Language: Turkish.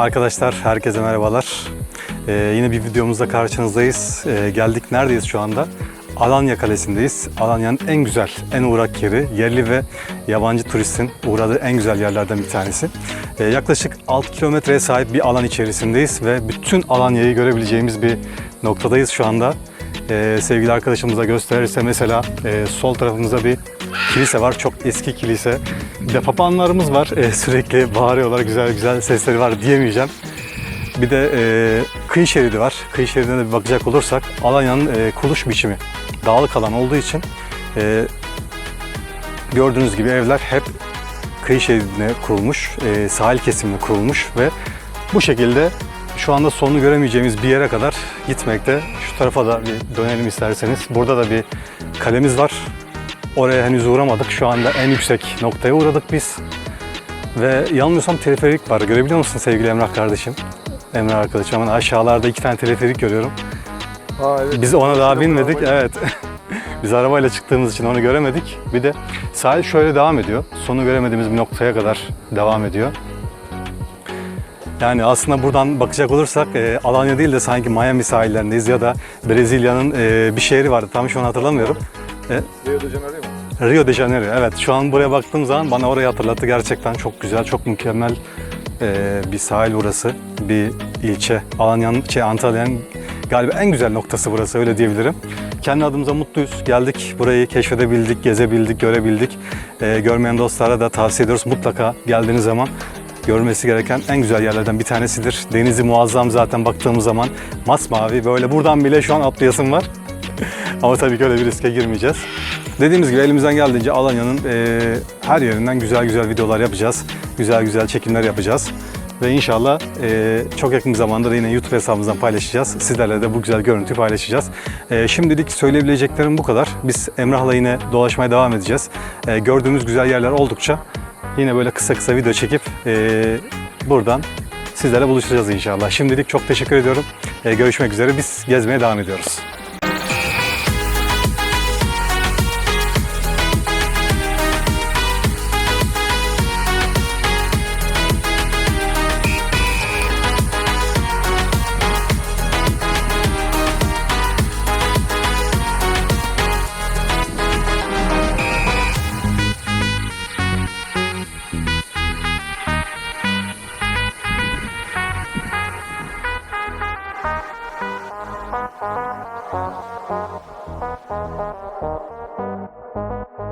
Arkadaşlar herkese merhabalar. Ee, yine bir videomuzda karşınızdayız. Ee, geldik neredeyiz şu anda? Alanya Kalesi'ndeyiz. Alanya'nın en güzel, en uğrak yeri. Yerli ve yabancı turistin uğradığı en güzel yerlerden bir tanesi. Ee, yaklaşık 6 kilometreye sahip bir alan içerisindeyiz ve bütün Alanya'yı görebileceğimiz bir noktadayız şu anda. Ee, sevgili arkadaşımıza gösterirse mesela e, sol tarafımızda bir kilise var. Çok eski kilise. Bir de papağanlarımız var. Ee, sürekli bağırıyorlar. Güzel güzel sesleri var diyemeyeceğim. Bir de e, kıyı şeridi var. Kıyı şeridine de bir bakacak olursak Alanya'nın e, kuluş biçimi dağlık alan olduğu için e, gördüğünüz gibi evler hep kıyı şeridine kurulmuş, e, sahil kesimine kurulmuş ve bu şekilde şu anda sonunu göremeyeceğimiz bir yere kadar gitmekte. Şu tarafa da bir dönelim isterseniz. Burada da bir kalemiz var. Oraya henüz uğramadık. Şu anda en yüksek noktaya uğradık biz. Ve yanılmıyorsam teleferik var. Görebiliyor musun sevgili Emrah kardeşim? Emrah arkadaşım. Hemen aşağılarda iki tane teleferik görüyorum. Ha, evet. Biz ona daha binmedik. Evet. Biz arabayla çıktığımız için onu göremedik. Bir de sahil şöyle devam ediyor. Sonu göremediğimiz bir noktaya kadar devam ediyor. Yani aslında buradan bakacak olursak e, Alanya değil de sanki Miami sahillerindeyiz ya da Brezilya'nın e, bir şehri vardı. Tam şu an hatırlamıyorum. E, Rio de Janeiro mu? Rio de Janeiro. Evet şu an buraya baktığım zaman bana orayı hatırlattı. Gerçekten çok güzel, çok mükemmel e, bir sahil burası. Bir ilçe. Alanya'nın, şey, Antalya'nın galiba en güzel noktası burası öyle diyebilirim. Kendi adımıza mutluyuz. Geldik burayı keşfedebildik, gezebildik, görebildik. E, görmeyen dostlara da tavsiye ediyoruz. Mutlaka geldiğiniz zaman görmesi gereken en güzel yerlerden bir tanesidir. Denizi muazzam zaten baktığımız zaman masmavi. Böyle buradan bile şu an atlayasım var. Ama tabii ki öyle bir riske girmeyeceğiz. Dediğimiz gibi elimizden geldiğince Alanya'nın e, her yerinden güzel güzel videolar yapacağız. Güzel güzel çekimler yapacağız. Ve inşallah e, çok yakın bir zamanda da yine YouTube hesabımızdan paylaşacağız. Sizlerle de bu güzel görüntüyü paylaşacağız. E, şimdilik söyleyebileceklerim bu kadar. Biz Emrah'la yine dolaşmaya devam edeceğiz. E, gördüğümüz güzel yerler oldukça yine böyle kısa kısa video çekip e, buradan sizlerle buluşacağız inşallah. Şimdilik çok teşekkür ediyorum. E, görüşmek üzere. Biz gezmeye devam ediyoruz. Thank you.